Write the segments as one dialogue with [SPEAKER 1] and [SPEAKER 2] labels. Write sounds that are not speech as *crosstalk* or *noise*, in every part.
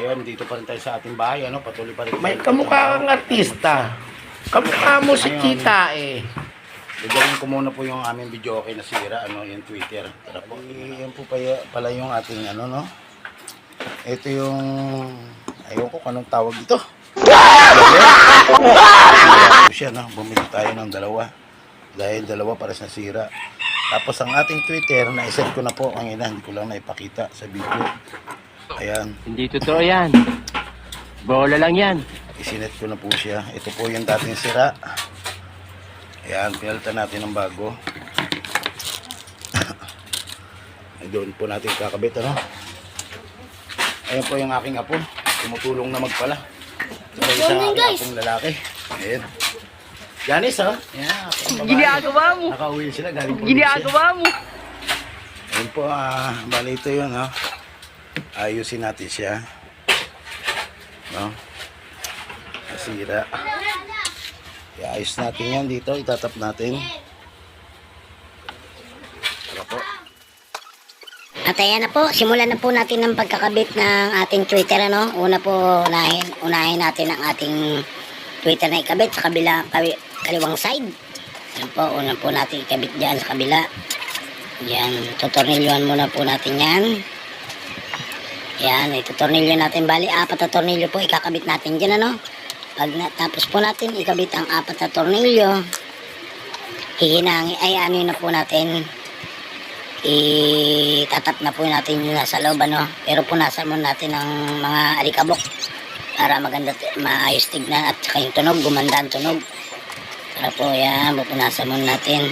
[SPEAKER 1] nandito pa rin tayo sa ating bahay, ano, patuloy pa rin.
[SPEAKER 2] May kamukha kang artista. Kamukha mo si Tita eh.
[SPEAKER 1] Gagawin ko muna po yung aming video okay na sira, ano, yung Twitter. Tara po. Yan po pa, pala yung ating, ano, no? Ito yung, ayaw ko anong tawag dito. Siya, no? Bumili tayo ng dalawa. Dahil dalawa pares na sira. Tapos ang ating Twitter, na-set ko na po. Ang ina, hindi ko lang naipakita sa video. Ayan,
[SPEAKER 3] Hindi totoo yan. Bola lang yan.
[SPEAKER 1] isinet ko na po siya. Ito po yung dating sira. Ayan, pinalitan natin ng bago. *coughs* Ay, doon po natin kakabit, ano? Ayan po yung aking apo. Tumutulong na magpala. Sa isa aking apong lalaki. Ayan. Janice, ha? Ayan, babae.
[SPEAKER 4] Ginagawa mo.
[SPEAKER 1] Nakauwi sila, galing po
[SPEAKER 4] Ginagawa mo.
[SPEAKER 1] Ayun po, ah, bali ito yun, ha? Ayusin natin siya. No? Nasira. Iayos natin yan dito, itatap natin. Tara po.
[SPEAKER 5] At ayan na po, simulan na po natin ng pagkakabit ng ating Twitter. Ano? Una po, unahin, unahin natin ang ating Twitter na ikabit sa kabila, kabi- kaliwang side. Yan po, una po natin ikabit dyan sa kabila. Yan, tutornilyohan muna po natin yan. Yan, itutornilyo natin. Bali, apat na tornilyo po ikakabit natin dyan, ano? Pag na, tapos po natin ikabit ang apat na tornilyo, hihinangin, ay ano na po natin, itatap na po natin yung nasa loob ano? Pero punasan mo natin ng mga alikabok para maganda maayos tignan at saka yung tunog gumanda ang tunog. Para po yan pupunasan mo natin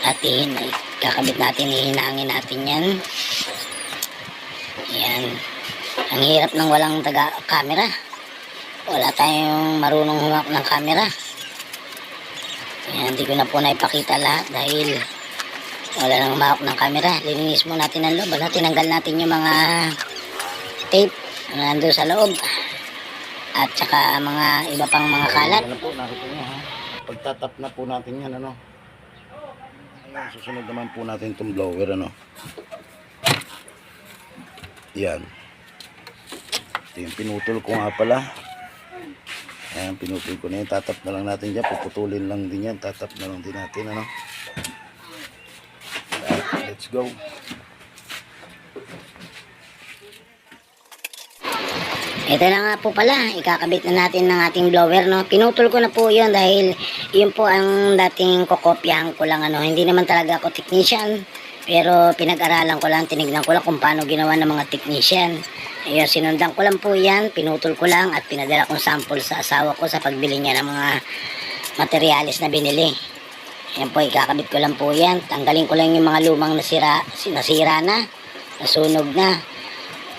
[SPEAKER 5] at ihin, kakabit natin ihinangin natin yan. Yan ang hirap ng walang taga camera wala tayong marunong humap ng camera yan hindi ko na po naipakita lahat dahil wala nang mahawak ng camera. Lininis mo natin ang loob. Ano? Tinanggal natin yung mga tape na nandun sa loob. At saka mga iba pang mga kalat.
[SPEAKER 1] Ayan na po, nakita nyo, ha? Pagtatap na po natin yan, ano? Ayan, susunod naman po natin itong blower, ano? Yan. Ito pinutol ko nga pala. Ayan, pinutol ko na yun. Tatap na lang natin dyan. Puputulin lang din yan. Tatap na lang din natin, ano? Let's go.
[SPEAKER 5] Ito na nga po pala. Ikakabit na natin ng ating blower. No? Pinutol ko na po yun dahil yun po ang dating kokopyahan ko lang. Ano? Hindi naman talaga ako technician. Pero pinag-aralan ko lang, tinignan ko lang kung paano ginawa ng mga technician. Ayun, sinundan ko lang po yan, pinutol ko lang at pinadala kong sample sa asawa ko sa pagbili niya ng mga materyales na binili. Yan po, ikakabit ko lang po yan. Tanggalin ko lang yung mga lumang nasira, nasira na, nasunog na.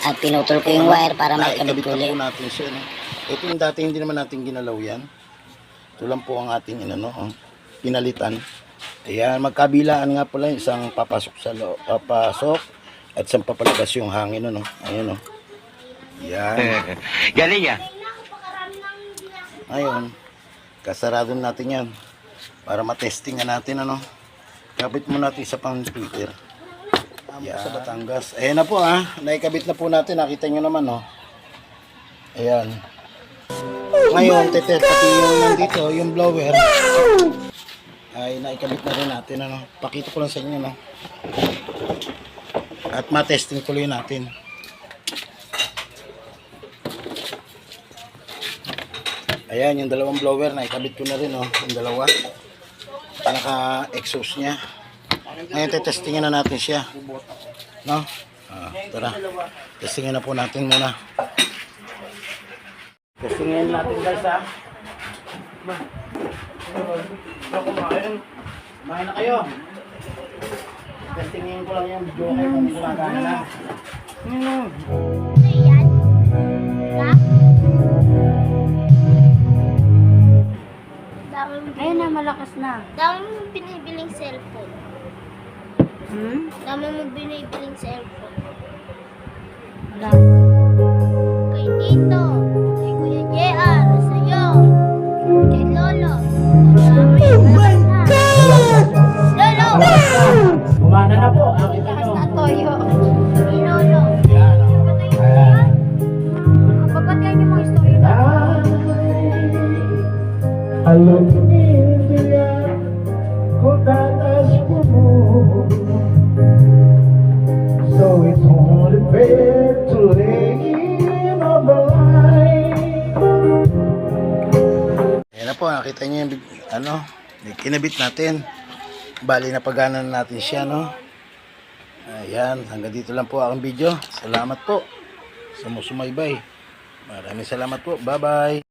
[SPEAKER 5] At pinutol ko yung wire para may kabit ko ulit.
[SPEAKER 1] natin siya. No? Ito yung dati hindi naman natin ginalaw yan. Ito lang po ang ating inano, oh, pinalitan. Ayan, magkabilaan nga pala yung isang papasok sa loob, papasok at isang papalabas yung hangin. Ano? Ayan, oh. Yan.
[SPEAKER 3] Galing yan.
[SPEAKER 1] Ngayon, kasarado natin yan para matesting nga natin ano. Kabit mo natin sa pang Twitter. Yan. Sa Batangas. Ayan na po ah. Naikabit na po natin. Nakita nyo naman oh. Ayan. Ngayon, tetet pati yung nandito, yung blower. Ay, naikabit na rin natin ano. Pakita ko lang sa inyo no. At matesting tuloy natin. Ayan, yung dalawang blower na ikabit ko na rin, oh. Yung dalawa. Naka-exhaust niya. Ngayon, tetestingin na natin siya. No? Ah, tara. Testingin na po natin muna. Testingin natin guys, ha? Ano kumain? Kumain na kayo. Testingin ko lang yung video kayo kung gumagana na.
[SPEAKER 6] Daming,
[SPEAKER 4] Ayun na, malakas na.
[SPEAKER 6] daming mong binibiling cellphone.
[SPEAKER 4] Hmm?
[SPEAKER 6] Daming mong binibiling cellphone.
[SPEAKER 4] Wala.
[SPEAKER 6] Kay Tito, kay Kuya JR,
[SPEAKER 2] Ask for more? So it's only fair to in the line.
[SPEAKER 1] Ayan na nakita niyo yung ano, kinabit natin. Bali na pagana natin siya, no? Ayan, hanggang dito lang po aking video. Salamat po sa musumaybay. Maraming salamat po. Bye-bye.